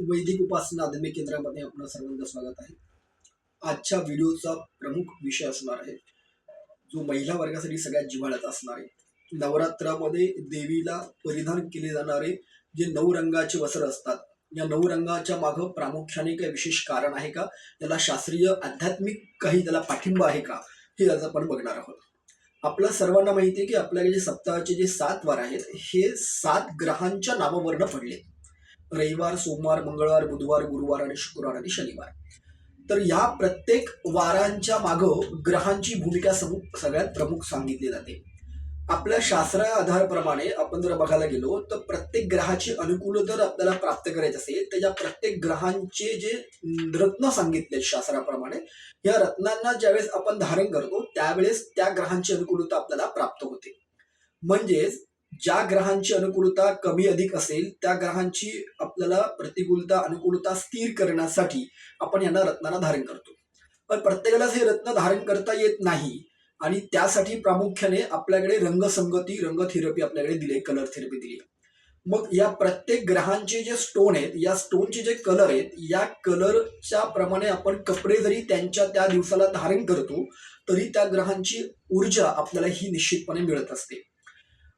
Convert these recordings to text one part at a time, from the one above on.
वैदिक उपासना आध्यात्मिक केंद्रामध्ये आपलं सर्वांचं स्वागत आहे. आजच्या व्हिडिओचा प्रमुख विषय असणार आहे जो महिला वर्गासाठी सगळ्यात जिव्हाळ्याचा असणार आहे. नवरात्रामध्ये देवीला परिधान केले जाणारे जे नऊ रंगाचे वस्त्र असतात या नऊ रंगाच्या मागं प्रामुख्याने काही विशेष कारण आहे का? त्याला शास्त्रीय आध्यात्मिक काही त्याला पाठिंबा आहे का? हे आज आपण बघणार आहोत. आपल्या सर्वांना माहिती आहे की आपल्याकडे जे सप्ताहाचे जे सात वार आहेत हे सात ग्रहांच्या नावावरनं पडले. रविवार सोमवार मंगळवार बुधवार गुरुवार आणि शुक्रवार आणि शनिवार. तर या प्रत्येक वारांच्या मागं ग्रहांची भूमिका समूह सगळ्यात प्रमुख सांगितली जाते. आपल्या शास्त्रा आधारप्रमाणे आपण जर बघायला गेलो तर प्रत्येक ग्रहाची अनुकूल जर आपल्याला प्राप्त करायचं असेल तर या प्रत्येक ग्रहांचे जे रत्न सांगितले शास्त्राप्रमाणे या रत्नांना ज्यावेळेस आपण धारण करतो त्यावेळेस त्या ग्रहांची अनुकूलता आपल्याला प्राप्त होते. म्हणजेच ज्या ग्रहांची अनुकूलता कमी अधिक असेल त्या ग्रहांची आपल्याला प्रतिकूलता अनुकूलता स्थिर करण्यासाठी आपण यांना रत्नांना धारण करतो. पण प्रत्येकालाच हे रत्न धारण करता येत नाही आणि त्यासाठी प्रामुख्याने आपल्याकडे रंगसंगती रंग थेरपी आपल्याकडे दिले कलर थेरपी दिली मग या प्रत्येक ग्रहांचे जे स्टोन आहेत या स्टोनचे जे कलर आहेत या कलरच्या प्रमाणे आपण कपडे जरी त्यांच्या त्या दिवसाला धारण करतो तरी त्या ग्रहांची ऊर्जा आपल्याला ही निश्चितपणे मिळत असते.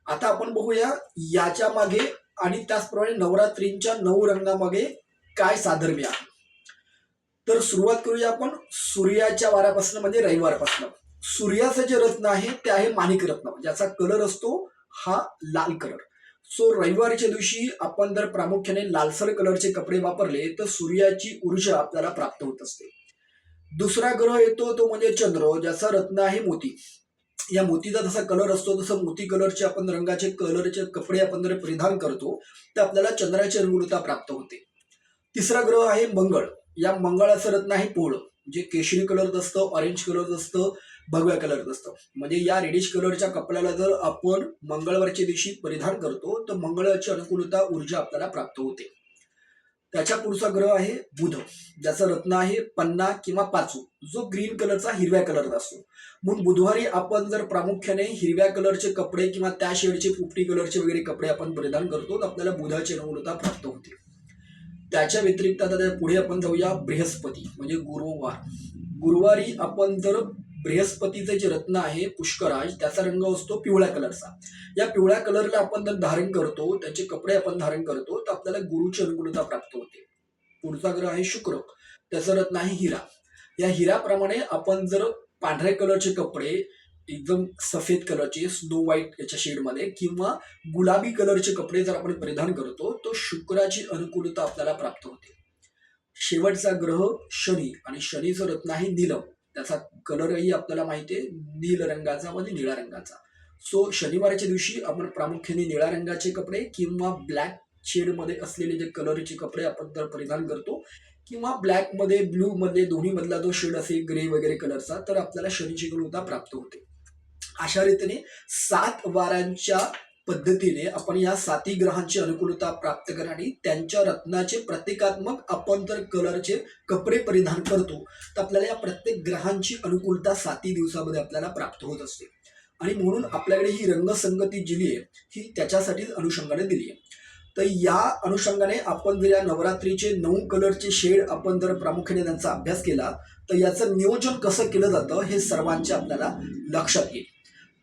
आता आपण बघूया याच्या मागे आणि त्याचप्रमाणे नवरात्रींच्या नऊ रंगामागे काय साधर्म्य आहे तर सुरुवात करूया आपण सूर्याच्या वारापासून म्हणजे रविवारपासून. सूर्याचं जे रत्न आहे ते आहे माणिक रत्न. ज्याचा कलर असतो हा लाल कलर सो रविवारच्या दिवशी आपण जर प्रामुख्याने लालसर कलरचे कपडे वापरले तर सूर्याची ऊर्जा आपल्याला प्राप्त होत असते. दुसरा ग्रह येतो तो म्हणजे चंद्र ज्याचा रत्न आहे मोती. या मोतीचा जसा कलर असतो तसं मोती कलरचे आपण रंगाचे कलरचे कपडे आपण जर परिधान करतो तर आपल्याला चंद्राची अनुकूलता प्राप्त होते. तिसरा ग्रह आहे मंगळ. या मंगळाचं रत्न आहे पोळ जे केशरी कलर असतं ऑरेंज कलर असतं भगव्या कलर असतं. म्हणजे या रेडिश कलरच्या कपड्याला जर आपण मंगळवारच्या दिवशी परिधान करतो तर मंगळाची अनुकूलता ऊर्जा आपल्याला प्राप्त होते. त्याच्या पुढचा ग्रह आहे बुध. ज्याचं रत्न आहे पन्ना किंवा पाचू. जो ग्रीन कलरचा हिरव्या कलरचा असतो. म्हणून बुधवारी आपण जर प्रामुख्याने हिरव्या कलरचे कपडे किंवा त्या शेडचे पोपटी कलरचे वगैरे कपडे आपण परिधान करतो तर आपल्याला बुधाची अनुकूलता प्राप्त होते. त्याच्या व्यतिरिक्त आता त्या पुढे आपण जाऊया बृहस्पती म्हणजे गुरुवार. गुरुवारी आपण जर बृहस्पतीचे जे रत्न आहे पुष्कराज त्याचा रंग असतो पिवळ्या कलरचा. या पिवळ्या कलरला आपण जर धारण करतो त्याचे कपडे आपण धारण करतो तर आपल्याला गुरुची अनुकूलता प्राप्त होते. पुढचा ग्रह आहे शुक्र त्याचं रत्न आहे हिरा. या हिराप्रमाणे आपण जर पांढऱ्या कलरचे कपडे एकदम सफेद कलरचे स्नो व्हाईट याच्या शेडमध्ये किंवा गुलाबी कलरचे कपडे जर आपण परिधान करतो तो शुक्राची अनुकूलता आपल्याला प्राप्त होते. शेवटचा ग्रह शनी आणि शनीचं रत्न आहे नीलम. त्याचा कलरही आपल्याला माहिती आहे नील रंगाचा म्हणजे निळ्या रंगाचा. सो शनिवारच्या दिवशी आपण प्रामुख्याने निळ्या रंगाचे कपडे किंवा ब्लॅक शेडमध्ये असलेले जे कलरचे कपडे आपण तर परिधान करतो किंवा ब्लॅकमध्ये ब्लूमध्ये दोन्हीमधला दोन्ही जो शेड असेल ग्रे वगैरे कलरचा तर आपल्याला शनीची गुणवत्ता प्राप्त होते. अशा रीतीने सात वारांच्या पद्धतीने आपण या साती ग्रहांची अनुकूलता प्राप्त करा आणि त्यांच्या रत्नाचे प्रतिकात्मक आपण जर कलरचे कपडे परिधान करतो. तर आपल्याला या प्रत्येक ग्रहांची अनुकूलता साती दिवसामध्ये आपल्याला प्राप्त होत असते. आणि म्हणून आपल्याकडे ही रंगसंगती दिली आहे ही त्याच्यासाठीच अनुषंगाने दिली आहे. तर या अनुषंगाने आपण जर या नवरात्रीचे नऊ कलरचे शेड आपण जर प्रामुख्याने त्यांचा अभ्यास केला तर याचं नियोजन कसं केलं जातं हे सर्वांचे आपल्याला लक्षात येईल.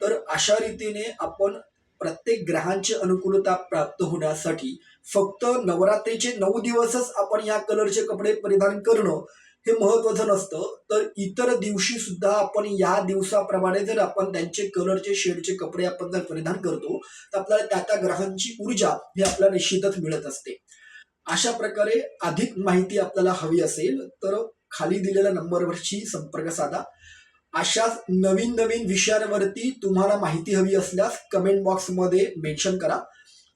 तर अशा रीतीने आपण प्रत्येक ग्रहांची अनुकूलता प्राप्त होण्यासाठी फक्त नवरात्रीचे नऊ दिवसच आपण या कलरचे कपडे परिधान करणं हे महत्वाचं नसतं. तर इतर दिवशी सुद्धा आपण या दिवसाप्रमाणे जर आपण त्यांचे कलरचे शेडचे कपडे आपण जर परिधान करतो तर आपल्याला त्या त्या ग्रहांची ऊर्जा ही आपल्याला निश्चितच मिळत असते. अशा प्रकारे अधिक माहिती आपल्याला हवी असेल तर खाली दिलेल्या नंबरवरची संपर्क साधा. अशाच नवीन नवीन विषयांवरती तुम्हाला माहिती हवी असल्यास कमेंट बॉक्समध्ये मेन्शन करा.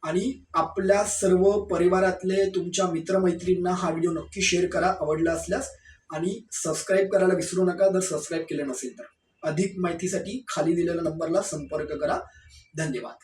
आणि आपल्या सर्व परिवारातले तुमच्या मित्रमैत्रींना हा व्हिडिओ नक्की शेअर करा आवडला असल्यास. आणि सबस्क्राईब करायला विसरू नका जर सबस्क्राईब केलं नसेल तर. अधिक माहितीसाठी खाली दिलेल्या नंबरला संपर्क करा. धन्यवाद.